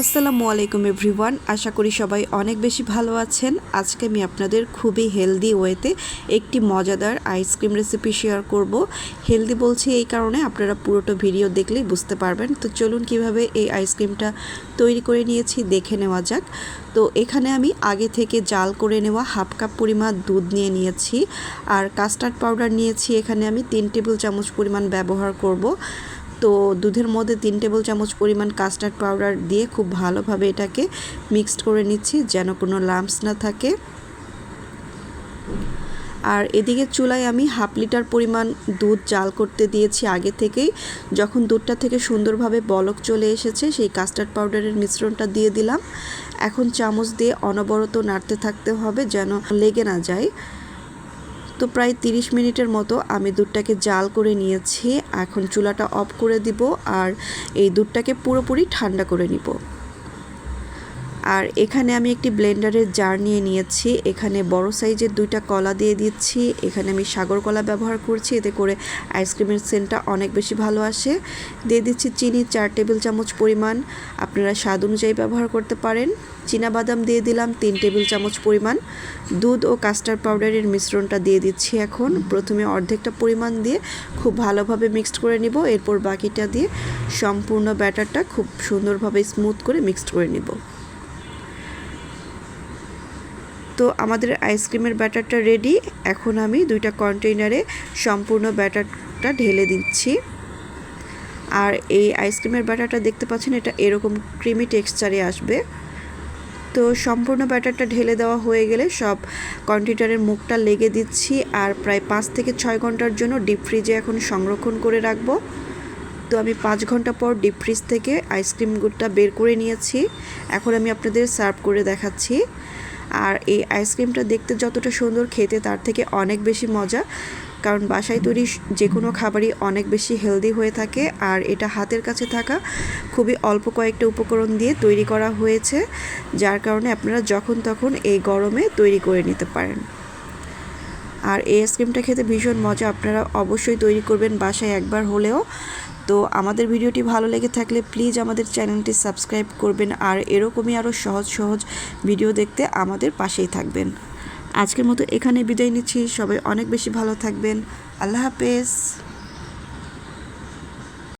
আসসালামু আলাইকুম এভরিওয়ান, আশা করি সবাই অনেক বেশি ভালো আছেন। আজকে আমি আপনাদের খুবই হেলদি ওয়েতে একটি মজাদার আইসক্রিম রেসিপি শেয়ার করব। হেলদি বলছি এই কারণে আপনারা পুরোটা ভিডিও দেখলেই বুঝতে পারবেন। তো চলুন কীভাবে এই আইসক্রিমটা তৈরি করে নিয়েছি দেখে নেওয়া যাক। তো এখানে আমি আগে থেকে জাল করে নেওয়া হাফ কাপ পরিমাণ দুধ নিয়ে নিয়েছি। আর কাস্টার্ড পাউডার নিয়েছি। এখানে আমি তিন টেবিল চামচ পরিমাণ ব্যবহার করব। তো দুধের মধ্যে তিন টেবিল চামচ পরিমাণ কাস্টার্ড পাউডার দিয়ে খুব ভালোভাবে এটাকে মিক্সড করে নিচ্ছি, যেন কোনো লাম্পস না থাকে। আর এদিকে চুলায় আমি হাফ লিটার পরিমাণ দুধ জাল করতে দিয়েছি আগে থেকেই। যখন দুধটা থেকে সুন্দরভাবে বলক চলে এসেছে, সেই কাস্টার্ড পাউডারের মিশ্রণটা দিয়ে দিলাম। এখন চামচ দিয়ে অনবরত নাড়তে থাকতে হবে যেন লেগে না যায়। তো প্রায় 30 মিনিটের মতো আমি দুধটাকে জাল করে নিয়েছি। এখন চুলাটা অফ করে দিব আর এই দুধটাকে পুরোপুরি ঠান্ডা করে নিব। আর এখানে আমি একটি ব্লেন্ডারের জার নিয়ে নিয়েছি। এখানে বড় সাইজের দুইটা কলা দিয়ে দিচ্ছি। এখানে আমি সাগর কলা ব্যবহার করছি। এতে করে আইসক্রিমের সেন্টটা অনেক বেশি ভালো আসে। দিয়ে দিচ্ছি চিনি চার টেবিল চামচ পরিমাণ। আপনারা স্বাদ অনুযায়ী ব্যবহার করতে পারেন। বাদাম দিয়ে দিলাম তিন টেবিল চামচ পরিমাণ। দুধ ও কাস্টার্ড পাউডারের মিশ্রণটা দিয়ে দিচ্ছি এখন। প্রথমে অর্ধেকটা পরিমাণ দিয়ে খুব ভালোভাবে মিক্সড করে নিব। এরপর বাকিটা দিয়ে সম্পূর্ণ ব্যাটারটা খুব সুন্দরভাবে স্মুথ করে মিক্সড করে নিব। তো আমাদের আইসক্রিমের ব্যাটারটা রেডি এখন আমি দুইটা কন্টেইনারে সম্পূর্ণ ব্যাটারটা ঢেলে দিচ্ছি। আর এই আইসক্রিমের ব্যাটারটা দেখতে পাচ্ছেন, এটা এরকম ক্রিমি টেক্সচারে আসবে। তো সম্পূর্ণ ব্যাটারটা ঢেলে দেওয়া হয়ে গেলে সব কন্টেনারের মুখটা লেগে দিচ্ছি আর প্রায় পাঁচ থেকে ছয় ঘণ্টার জন্য ডিপ ফ্রিজে এখন সংরক্ষণ করে রাখব। তো আমি পাঁচ ঘণ্টা পর ডিপ ফ্রিজ থেকে আইসক্রিমগুলোটা বের করে নিয়েছি। এখন আমি আপনাদের সার্ভ করে দেখাচ্ছি। আর এই আইসক্রিমটা দেখতে যতটা সুন্দর খেতে, তার থেকে অনেক বেশি মজা। কারণ বাসায় তৈরি যে কোনো খাবারই অনেক বেশি হেলদি হয়ে থাকে আর এটা হাতের কাছে থাকা খুবই অল্প কয়েকটা উপকরণ দিয়ে তৈরি করা হয়েছে, যার কারণে আপনারা যখন তখন এই গরমে তৈরি করে নিতে পারেন। আর এই আইসক্রিমটা খেতে ভীষণ মজা, আপনারা অবশ্যই তৈরি করবেন বাসায় একবার হলেও। তো আমাদের ভিডিওটি ভালো লেগে থাকলে প্লিজ আমাদের চ্যানেলটি সাবস্ক্রাইব করবেন আর এরকমই আরও সহজ সহজ ভিডিও দেখতে আমাদের পাশেই থাকবেন। আজকের মতো এখানে বিদায় নিচ্ছি। সবাই অনেক বেশি ভালো থাকবেন। আল্লাহ হাফেজ।